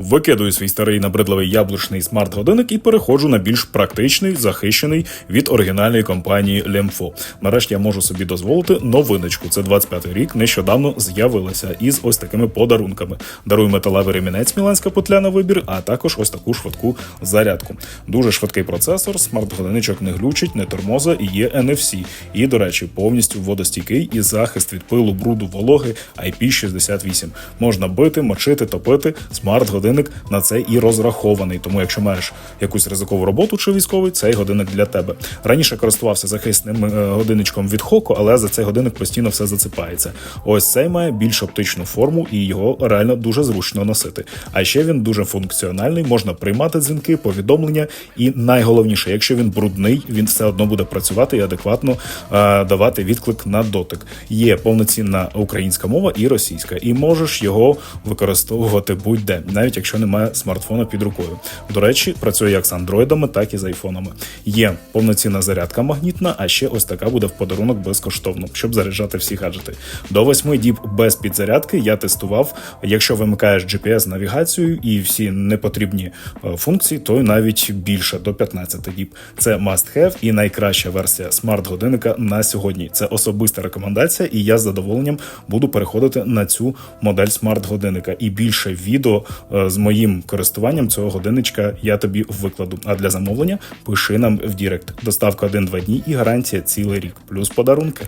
Викидую свій старий набридливий яблучний смарт-годинник і переходжу на більш практичний, захищений від оригінальної компанії Lemfo. Нарешті я можу собі дозволити новиночку. Це 25-й рік. Нещодавно з'явилася із ось такими подарунками. Дарую металевий ремінець Міланська петля на вибір, а також ось таку швидку зарядку. Дуже швидкий процесор, смарт-годинничок не глючить, не тормоза і є NFC. І, до речі, повністю водостійкий і захист від пилу, бруду, вологи IP68. Можна бити, мочити, топити. Смарт-годинник на це і розрахований. Тому, якщо маєш якусь ризикову роботу чи військовий, цей годинник для тебе. Раніше користувався захисним е, годинничком від Хоко, але за цей годинник постійно все засипається. Ось цей має більш оптичну форму і його реально дуже зручно носити. А ще він дуже функціональний, можна приймати дзвінки, повідомлення, і найголовніше, якщо він брудний, він все одно буде працювати і адекватно е, давати відклик на дотик. Є повноцінна українська мова і російська, і можеш його використовувати будь-де, навіть якщо немає смартфона під рукою. До речі, працює як з андроїдами, так і з айфонами. Є повноцінна зарядка магнітна, а ще ось така буде в подарунок безкоштовно, щоб заряджати всі гаджети. До восьми діб без підзарядки я тестував. Якщо вимикаєш GPS навігацію і всі непотрібні е, функції, то навіть більше до 15 діб. Це must have і найкраща версія смарт-годинника на сьогодні. Це особиста рекомендація, і я з задоволенням буду переходити на цю модель смарт-годинника. І більше відео е, з моїм користуванням цього годинничка я тобі викладу. А для замовлення пиши нам в Дірект. Доставка 1-2 дні і гарантія цілий рік, плюс подарунки.